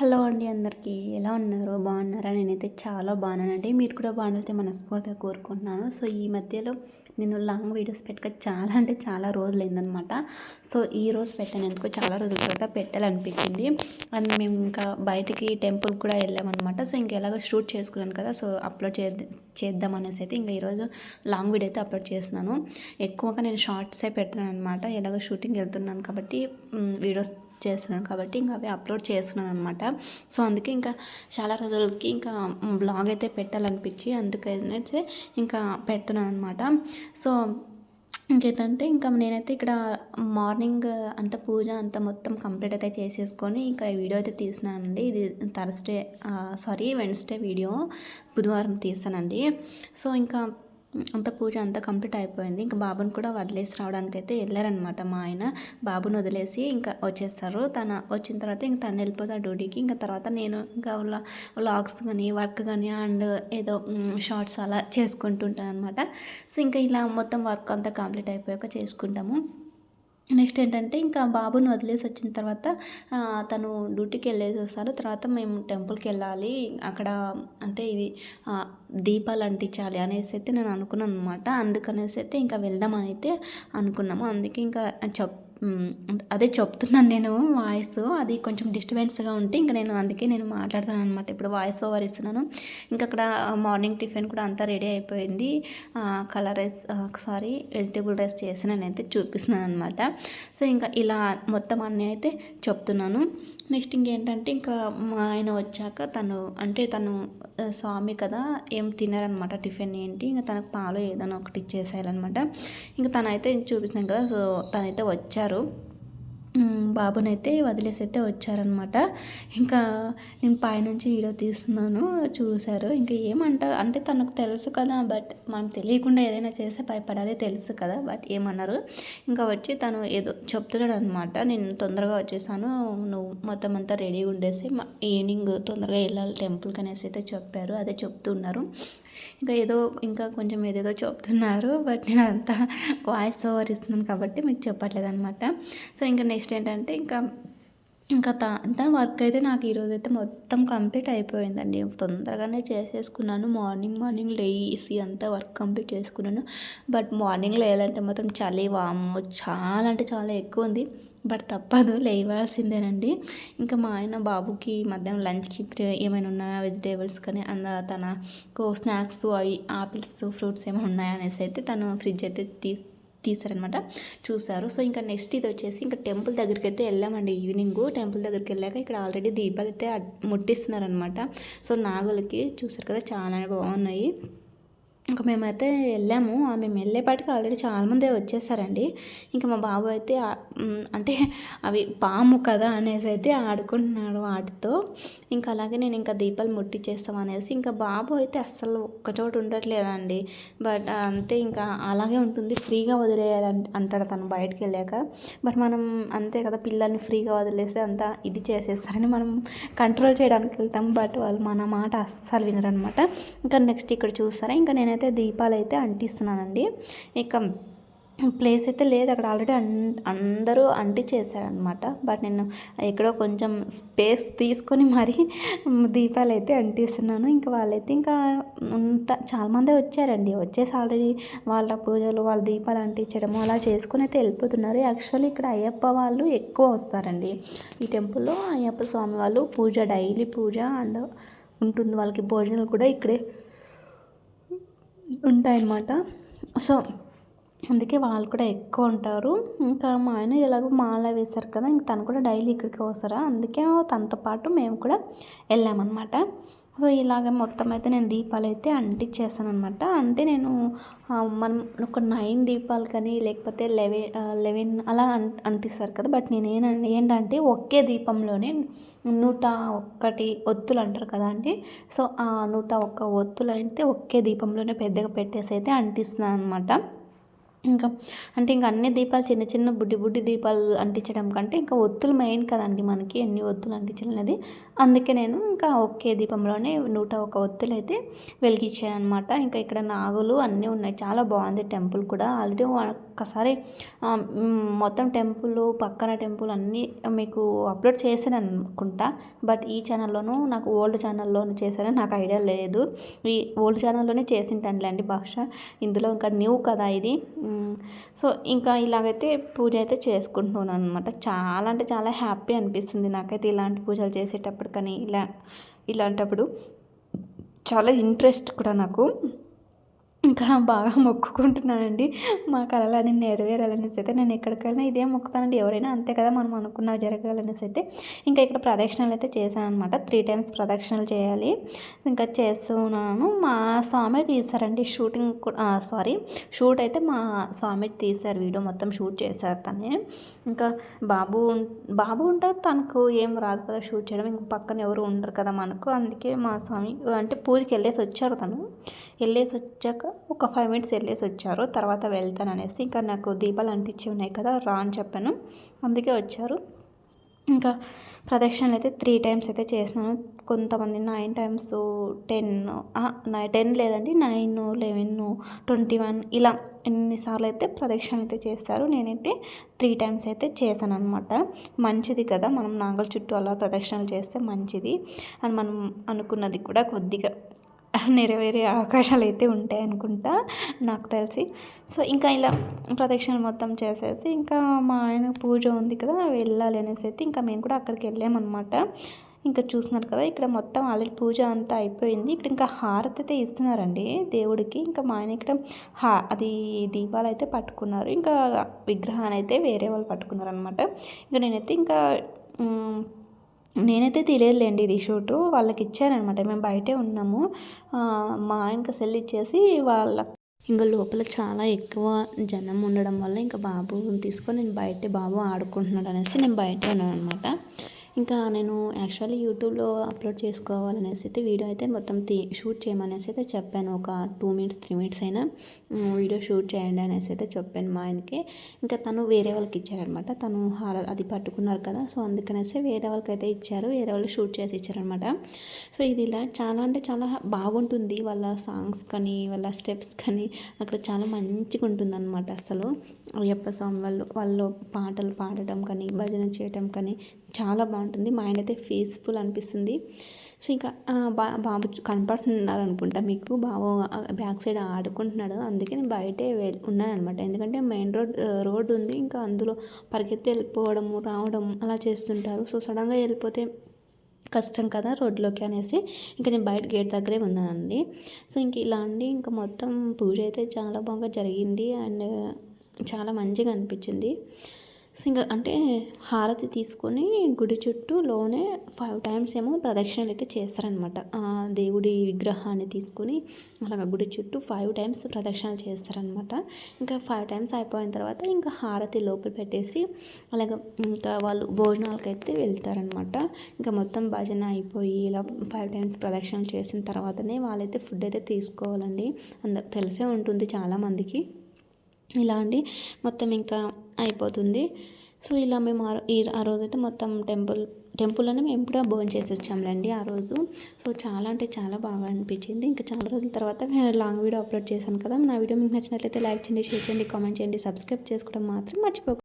Hello అండి అందరికీ. ఎలా ఉన్నారు? బాగున్నారా? నేనైతే చాలా బాగున్నానండి. మీరు కూడా బాగుంటే మనస్ఫూర్తిగా కోరుకుంటున్నాను. సో ఈ మధ్యలో నేను లాంగ్ వీడియోస్ పెట్టక చాలా అంటే చాలా రోజులు అయిందనమాట సో ఈ రోజు పెట్టినందుకు చాలా రోజుల తర్వాత పెట్టాలనిపించింది. అండ్ మేము ఇంకా బయటికి టెంపుల్ కూడా వెళ్ళామన్నమాట. సో ఇంకా ఎలాగో షూట్ చేసుకున్నాను కదా. సో అప్లోడ్ చే చేద్దాం అనేసి అయితే ఇంకా ఈరోజు లాంగ్ వీడియో అయితే అప్లోడ్ చేస్తున్నాను. ఎక్కువగా నేను షార్ట్సే పెడుతున్నాను అనమాట ఎలాగో షూటింగ్ వెళ్తున్నాను కాబట్టి వీడియోస్ చేస్తున్నాను కాబట్టి ఇంకా అవి అప్లోడ్ చేస్తున్నాను అనమాట సో అందుకే ఇంకా చాలా రోజులకి ఇంకా బ్లాగ్ అయితే పెట్టాలనిపించి అందుకైతే ఇంకా పెడుతున్నాను అనమాట సో ఇంకేంటంటే ఇంకా నేనైతే ఇక్కడ మార్నింగ్ అంత పూజ అంత మొత్తం కంప్లీట్ అయితే చేసేసుకొని ఇంకా ఈ వీడియో అయితే తీసినానండి ఇది థర్స్డే సారీ వెన్స్డే వీడియో బుధవారం తీసానండి సో ఇంకా అంత పూజ అంతా కంప్లీట్ అయిపోయింది. ఇంకా బాబుని కూడా వదిలేసి రావడానికి అయితే వెళ్ళారనమాట మా ఆయన. బాబుని వదిలేసి ఇంకా వచ్చేస్తారు. తన వచ్చిన తర్వాత ఇంకా తను వెళ్ళిపోతాడు డ్యూటీకి. ఇంకా తర్వాత నేను ఇంకా వ్లాగ్స్ కానీ వర్క్ కానీ అండ్ ఏదో షార్ట్స్ అలా చేసుకుంటుంటాను అనమాట సో ఇంకా ఇలా మొత్తం వర్క్ అంతా కంప్లీట్ అయిపోయాక చేసుకుంటాము. నెక్స్ట్ ఏంటంటే ఇంకా బాబుని వదిలేసి వచ్చిన తర్వాత తను డ్యూటీకి వెళ్ళేసి వస్తారు. తర్వాత మేము టెంపుల్కి వెళ్ళాలి. అక్కడ అంటే ఇది దీపాలు అంటించాలి అనేసి అయితే నేను అనుకున్నాను అనమాట అందుకనేసి అయితే ఇంకా వెళ్దామని అయితే అనుకున్నాము. అందుకే ఇంకా చెప్ అదే చెప్తున్నాను నేను వాయిస్. అది కొంచెం డిస్టర్బెన్స్గా ఉంటే ఇంకా నేను అందుకే నేను మాట్లాడుతున్నాను అనమాట ఇప్పుడు వాయిస్ ఓవర్ ఇస్తున్నాను. ఇంకా అక్కడ మార్నింగ్ టిఫిన్ కూడా అంతా రెడీ అయిపోయింది. Colour rice sorry vegetable rice చేసి నేనైతే చూపిస్తున్నాను అనమాట సో ఇంకా ఇలా మొత్తం అన్నీ అయితే చెప్తున్నాను. నెక్స్ట్ ఇంకేంటంటే ఇంకా మా ఆయన వచ్చాక తను అంటే తను స్వామి కదా ఏం తినారనమాట టిఫిన్ ఏంటి ఇంకా తనకు పాలు ఏదైనా ఒకటి ఇచ్చేసేయాలన్నమాట. ఇంకా తనైతే చూపిస్తున్నాం కదా సో తనైతే వచ్చారు. బాబునైతే వదిలేసి అయితే వచ్చారనమాట ఇంకా నేను పైనుంచి వీడియో తీస్తున్నాను చూశారు. ఇంకా ఏమంటారు? అంటే తనకు తెలుసు కదా బట్ మనం తెలియకుండా ఏదైనా చేస్తే భయపడాలి తెలుసు కదా బట్ ఏమన్నారు? ఇంకా వచ్చి తను ఏదో చెప్తున్నాడు అనమాట నేను తొందరగా వచ్చేసాను నువ్వు మొత్తం అంతా రెడీగా ఉండేసి ఈవినింగ్ తొందరగా వెళ్ళాలి టెంపుల్కి అనేసి అయితే చెప్పారు. అదే చెప్తున్నారు. ఇంకా ఏదో ఇంకా కొంచెం ఏదేదో చెప్తున్నారు బట్ నేను అంతా వాయిస్ ఓవర్ ఇస్తున్నాను కాబట్టి మీకు చెప్పట్లేదు అనమాట సో ఇంకా నెక్స్ట్ ఏంటంటే ఇంకా ఇంకా అంతా వర్క్ అయితే నాకు ఈరోజు అయితే మొత్తం కంప్లీట్ అయిపోయిందండి. తొందరగానే చేసేసుకున్నాను. మార్నింగ్ మార్నింగ్ లేసి అంతా వర్క్ కంప్లీట్ చేసుకున్నాను. బట్ మార్నింగ్ లేయాలంటే మాత్రం చలి వామ్ చాలా అంటే చాలా ఎక్కువ ఉంది. బట్ తప్పదు లేవాల్సిందేనండి. ఇంకా మా ఆయన బాబుకి మధ్యాహ్నం లంచ్కి ఏమైనా ఉన్నాయా వెజిటేబుల్స్ కానీ అన్న తన స్నాక్స్ అవి ఆపిల్స్ ఫ్రూట్స్ ఏమైనా ఉన్నాయా అనేసి అయితే తను ఫ్రిడ్జ్ అయితే తీ తీసారనమాట చూసారు సో ఇంకా నెక్స్ట్ ఇది వచ్చేసి ఇంకా టెంపుల్ దగ్గరికి అయితే వెళ్ళామండి ఈవినింగ్. టెంపుల్ దగ్గరికి వెళ్ళాక ఇక్కడ ఆల్రెడీ దీపాలు అయితే ముట్టిస్తున్నారనమాట. సో నాగులకి చూసారు కదా చాలా బాగున్నాయి. ఇంకా మేమైతే వెళ్ళాము. మేము వెళ్ళేపాటికి ఆల్రెడీ చాలామంది వచ్చేసారండి. ఇంకా మా బాబు అయితే అంటే అవి పాము కదా అనేసి అయితే ఆడుకుంటున్నాడు వాటితో. ఇంకా అలాగే నేను ఇంకా దీపాలు ముట్టించేస్తాం అనేసి ఇంకా బాబు అయితే అస్సలు ఒక్కచోట ఉండట్లేదండి. బట్ అంటే ఇంకా అలాగే ఉంటుంది. ఫ్రీగా వదిలేయాలి అంటాడు తను బయటకు వెళ్ళాక. బట్ మనం అంతే కదా పిల్లల్ని ఫ్రీగా వదిలేస్తే అంతా ఇది చేసేస్తారని మనం కంట్రోల్ చేయడానికి వెళ్తాం. బట్ వాళ్ళు మన మాట అస్సలు వినరనమాట ఇంకా నెక్స్ట్ ఇక్కడ చూస్తారా? ఇంకా నేనైతే అయితే దీపాలు అయితే అంటిస్తున్నానండి. ఇక ప్లేస్ అయితే లేదు. అక్కడ ఆల్రెడీ అన్ అందరూ అంటించేసారనమాట బట్ నేను ఎక్కడో కొంచెం స్పేస్ తీసుకొని మరీ దీపాలు అయితే అంటిస్తున్నాను. ఇంకా వాళ్ళైతే ఇంకా ఉంటా చాలామందే వచ్చారండి. వచ్చేసి ఆల్రెడీ వాళ్ళ పూజలు వాళ్ళ దీపాలు అంటించడము అలా చేసుకొని అయితే వెళ్ళిపోతున్నారు. యాక్చువల్లీ ఇక్కడ అయ్యప్ప వాళ్ళు ఎక్కువ వస్తారండి. ఈ టెంపుల్లో అయ్యప్ప స్వామి వాళ్ళు పూజ డైలీ పూజ అండ్ ఉంటుంది. వాళ్ళకి భోజనాలు కూడా ఇక్కడే ఉంటాయన్నమాట. సో అందుకే వాళ్ళు కూడా ఎక్కువ ఉంటారు. ఇంకా మా ఆయన ఎలాగో మాల వేశారు కదా ఇంక తను కూడా డైలీ ఇక్కడికి వస్తారా? అందుకే తనతో పాటు మేము కూడా వెళ్ళామన్నమాట. సో ఇలాగ మొత్తం అయితే నేను దీపాలు అయితే అంటించేసాను అనమాట అంటే నేను మనం ఒక నైన్ దీపాలు కానీ లేకపోతే లెవెన్ లెవెన్ అలా అంటిస్తారు కదా. బట్ నేను ఏంటంటే ఒకే దీపంలోనే నూట ఒక్కటి ఒత్తులు అంటారు కదా అండి. సో ఆ నూట ఒక్క ఒత్తులు అయితే ఒకే దీపంలోనే పెద్దగా పెట్టేసి అయితే అంటిస్తున్నాను అనమాట ఇంకా అంటే ఇంకా అన్ని దీపాలు చిన్న చిన్న బుడ్డి బుడ్డి దీపాలు అంటించడం కంటే ఇంకా ఒత్తులు మెయిన్ కదండి మనకి ఎన్ని ఒత్తులు అంటించాలనేది అందుకే నేను ఇంకా ఒకే దీపంలోనే నూట ఒక ఒత్తులు అయితే వెలిగించాను అనమాట ఇంకా ఇక్కడ నాగులు అన్నీ ఉన్నాయి. చాలా బాగుంది టెంపుల్ కూడా. ఆల్రెడీ ఒక్కసారి మొత్తం టెంపుల్ పక్కన టెంపుల్ అన్నీ మీకు అప్లోడ్ చేశాను అనుకుంటా. బట్ ఈ ఛానల్లోనూ నాకు ఓల్డ్ ఛానల్లోనూ చేశాను నాకు ఐడియా లేదు. ఈ ఓల్డ్ ఛానల్లోనే చేసింటానులేండి బహుశా ఇందులో ఇంకా న్యూ కదా ఇది. సో ఇంకా ఇలాగైతే పూజ అయితే చేసుకుంటున్నాను అనమాట చాలా అంటే చాలా హ్యాపీ అనిపిస్తుంది నాకైతే ఇలాంటి పూజలు చేసేటప్పుడు కానీ ఇలా ఇలాంటప్పుడు. చాలా ఇంట్రెస్ట్ కూడా నాకు. ఇంకా బాగా మొక్కుకుంటున్నానండి. మా కళలన్నీ నెరవేరాలనేసి అయితే నేను ఎక్కడికైనా ఇదే మొక్కుతానండి. ఎవరైనా అంతే కదా మనం అనుకున్నా జరగాలనేసి అయితే ఇంకా ఇక్కడ ప్రదక్షిణలు అయితే చేశాను అనమాట త్రీ టైమ్స్ ప్రదక్షిణలు చేయాలి. ఇంకా చేస్తున్నాను. మా స్వామి తీశారండి షూటింగ్ కూడా సారీ షూట్ అయితే మా స్వామి తీశారు. వీడియో మొత్తం షూట్ చేశారు తనే. ఇంకా బాబు బాబు ఉంటారు తనకు ఏం రాదు కదా షూట్ చేయడం. ఇంక పక్కన ఎవరు ఉండరు కదా మనకు. అందుకే మా స్వామి అంటే పూజకి వెళ్ళేసి వచ్చారు తను. వెళ్ళేసి వచ్చాక ఒక ఫైవ్ మినిట్స్ వెళ్ళేసి వచ్చారు. తర్వాత వెళ్తాను అనేసి ఇంకా నాకు దీపాలు అంటించి ఉన్నాయి కదా రా అని చెప్పాను. అందుకే వచ్చారు. ఇంకా ప్రదక్షిణలు అయితే త్రీ టైమ్స్ అయితే చేసినాను కొంతమంది నైన్ టైమ్స్ టెన్ టెన్ లేదండి నైన్ లెవెన్ ట్వంటీ వన్ ఇలా ఎన్నిసార్లు అయితే ప్రదక్షిణలు అయితే చేస్తారు. నేనైతే త్రీ టైమ్స్ అయితే చేశాను అనమాట మంచిది కదా మనం నాగల చుట్టూ అలా ప్రదక్షిణలు చేస్తే మంచిది అని మనం అనుకున్నది కూడా కొద్దిగా. నెరవేరే అవకాశాలు అయితే ఉంటాయి అనుకుంటా నాకు తెలిసి. సో ఇంకా ఇలా ప్రదక్షిణలు మొత్తం చేసేసి ఇంకా మా ఆయన పూజ ఉంది కదా వెళ్ళాలి అనేసి అయితే ఇంకా మేము కూడా అక్కడికి వెళ్ళామన్నమాట. ఇంకా చూస్తున్నారు కదా ఇక్కడ మొత్తం ఆల్రెడీ పూజ అంతా అయిపోయింది. ఇక్కడ ఇంకా హారతి అయితే ఇస్తున్నారండి దేవుడికి. ఇంకా మా ఆయన ఇక్కడ హా అది దీపాలు అయితే పట్టుకున్నారు. ఇంకా విగ్రహాన్ని అయితే వేరే వాళ్ళు పట్టుకున్నారు అనమాట ఇంకా నేనైతే ఇంకా నేనైతే తెలియదులేండి ఇది షూటు. వాళ్ళకి ఇచ్చారనమాట మేము బయటే ఉన్నాము. మా ఆయనకి సెల్ ఇచ్చేసి వాళ్ళ ఇంకా లోపల చాలా ఎక్కువ జనం ఉండడం వల్ల ఇంకా బాబు తీసుకొని నేను బయటే బాబు ఆడుకుంటున్నాడు అనేసి నేను బయటే ఉన్నాను అనమాట ఇంకా నేను యాక్చువల్లీ యూట్యూబ్లో అప్లోడ్ చేసుకోవాలనేసి అయితే వీడియో అయితే మొత్తం తీ షూట్ చేయమనేసి అయితే చెప్పాను. ఒక టూ మినిట్స్ త్రీ మినిట్స్ అయినా వీడియో షూట్ చేయండి అనేసి అయితే చెప్పాను మా ఆయనకి. ఇంకా తను వేరే వాళ్ళకి ఇచ్చారనమాట. తను హార అది పట్టుకున్నారు కదా సో అందుకనేసి వేరే వాళ్ళకి అయితే ఇచ్చారు. వేరే వాళ్ళు షూట్ చేసి ఇచ్చారనమాట. సో ఇది ఇలా చాలా అంటే చాలా బాగుంటుంది. వాళ్ళ సాంగ్స్ కానీ వాళ్ళ స్టెప్స్ కానీ అక్కడ చాలా మంచిగా ఉంటుంది అనమాట అసలు. అయ్యప్ప స్వామి వాళ్ళు వాళ్ళు పాటలు పాడటం కానీ భజన చేయటం కానీ చాలా బాగుంటుంది. మైండ్ అయితే పీస్ఫుల్ అనిపిస్తుంది. సో ఇంకా బా బాబు చూ- కనపడుతున్నారు అనుకుంటా మీకు. బాబు బ్యాక్ సైడ్ ఆడుకుంటున్నాడు. అందుకే నేను బయటే వెళ్ ఉన్నాను అనమాట ఎందుకంటే మెయిన్ రోడ్ రోడ్ ఉంది. ఇంకా అందులో పరిగెత్తి వెళ్ళిపోవడము రావడం అలా చేస్తుంటారు. సో సడన్గా వెళ్ళిపోతే కష్టం కదా రోడ్లోకి అనేసి. ఇంకా నేను బయట గేట్ దగ్గరే ఉన్నానండి. సో ఇంక ఇలా అండి. ఇంకా మొత్తం పూజ అయితే చాలా బాగా జరిగింది. అండ్ చాలా మంచిగా అనిపించింది. ఇంకా అంటే హారతి తీసుకొని గుడి చుట్టూ లోనే ఫైవ్ టైమ్స్ ఏమో ప్రదక్షిణలు అయితే చేస్తారనమాట దేవుడి విగ్రహాన్ని తీసుకొని అలాగ గుడి చుట్టూ ఫైవ్ టైమ్స్ ప్రదక్షిణలు చేస్తారనమాట ఇంకా ఫైవ్ టైమ్స్ అయిపోయిన తర్వాత ఇంకా హారతి లోపల పెట్టేసి అలాగ ఇంకా వాళ్ళు భోజనాలకైతే వెళ్తారనమాట ఇంకా మొత్తం భజన అయిపోయి ఇలా ఫైవ్ టైమ్స్ ప్రదక్షిణలు చేసిన తర్వాతనే వాళ్ళైతే ఫుడ్ అయితే తీసుకోవాలండి. అందరు తెలిసే ఉంటుంది చాలామందికి. ఇలా అండి. మొత్తం ఇంకా అయిపోతుంది. సో ఇలా మేము ఆ ఈ ఆ రోజైతే మొత్తం టెంపుల్ టెంపుల్లోనే మేము కూడా భోజనం చేసి వచ్చాంలేండి ఆ రోజు. సో చాలా అంటే చాలా బాగా అనిపించింది. ఇంకా చాలా రోజుల తర్వాత నేను లాంగ్ వీడియో అప్లోడ్ చేశాను కదా నా వీడియో మీకు నచ్చినట్లయితే లైక్ చేయండి షేర్ చేయండి కామెంట్ చేయండి సబ్స్క్రైబ్ చేసుకోవడం మాత్రం మర్చిపోకండి